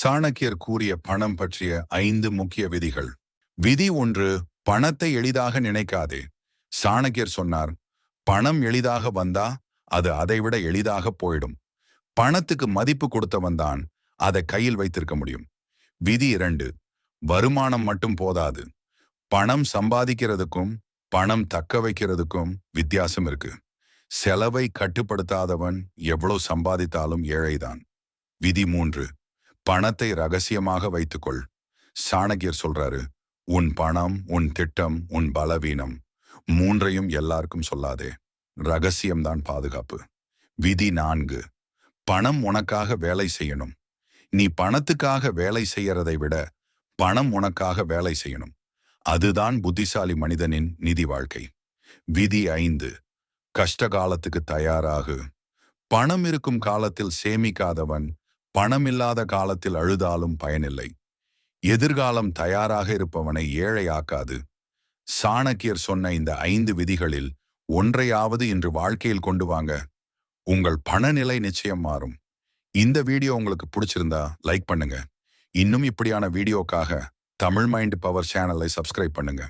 சாணக்கியர் கூறிய பணம் பற்றிய ஐந்து முக்கிய விதிகள். விதி ஒன்று பணத்தை எளிதாக நினைக்காதே. சாணக்கியர் சொன்னார் பணம் எளிதாக வந்தா அது அதைவிட எளிதாக போயிடும். பணத்துக்கு மதிப்பு கொடுத்தவன் தான் அதை கையில் வைத்திருக்க முடியும். விதி இரண்டு வருமானம் மட்டும் போதாது. பணம் சம்பாதிக்கிறதுக்கும் பணம் தக்க வைக்கிறதுக்கும் வித்தியாசம் இருக்கு. செலவை கட்டுப்படுத்தாதவன் எவ்வளவு சம்பாதித்தாலும் ஏழைதான். விதி மூன்று பணத்தை ரகசியமாக வைத்துக்கொள். சாணகியர் சொல்றாரு உன் பணம் உன் திட்டம் உன் பலவீனம் மூன்றையும் எல்லாருக்கும் சொல்லாதே. ரகசியம்தான் பாதுகாப்பு. விதி நான்கு பணம் உனக்காக வேலை செய்யணும். நீ பணத்துக்காக வேலை செய்யறதை விட பணம் உனக்காக வேலை செய்யணும். அதுதான் புத்திசாலி மனிதனின் நிதி வாழ்க்கை. விதி ஐந்து கஷ்ட காலத்துக்கு தயாராகு. பணம் இருக்கும் காலத்தில் சேமிக்காதவன் பணம் இல்லாத காலத்தில் அழுதாலும் பயனில்லை. எதிர்காலம் தயாராக இருப்பவனை ஏழையாக்காது. சாணக்கியர் சொன்ன இந்த ஐந்து விதிகளில் ஒன்றையாவது இன்று வாழ்க்கையில் கொண்டு வாங்க. உங்கள் பணநிலை நிச்சயம் மாறும். இந்த வீடியோ உங்களுக்கு பிடிச்சிருந்தா லைக் பண்ணுங்க. இன்னும் இப்படியான வீடியோக்காக தமிழ் மைண்ட் பவர் சேனலை சப்ஸ்கிரைப் பண்ணுங்க.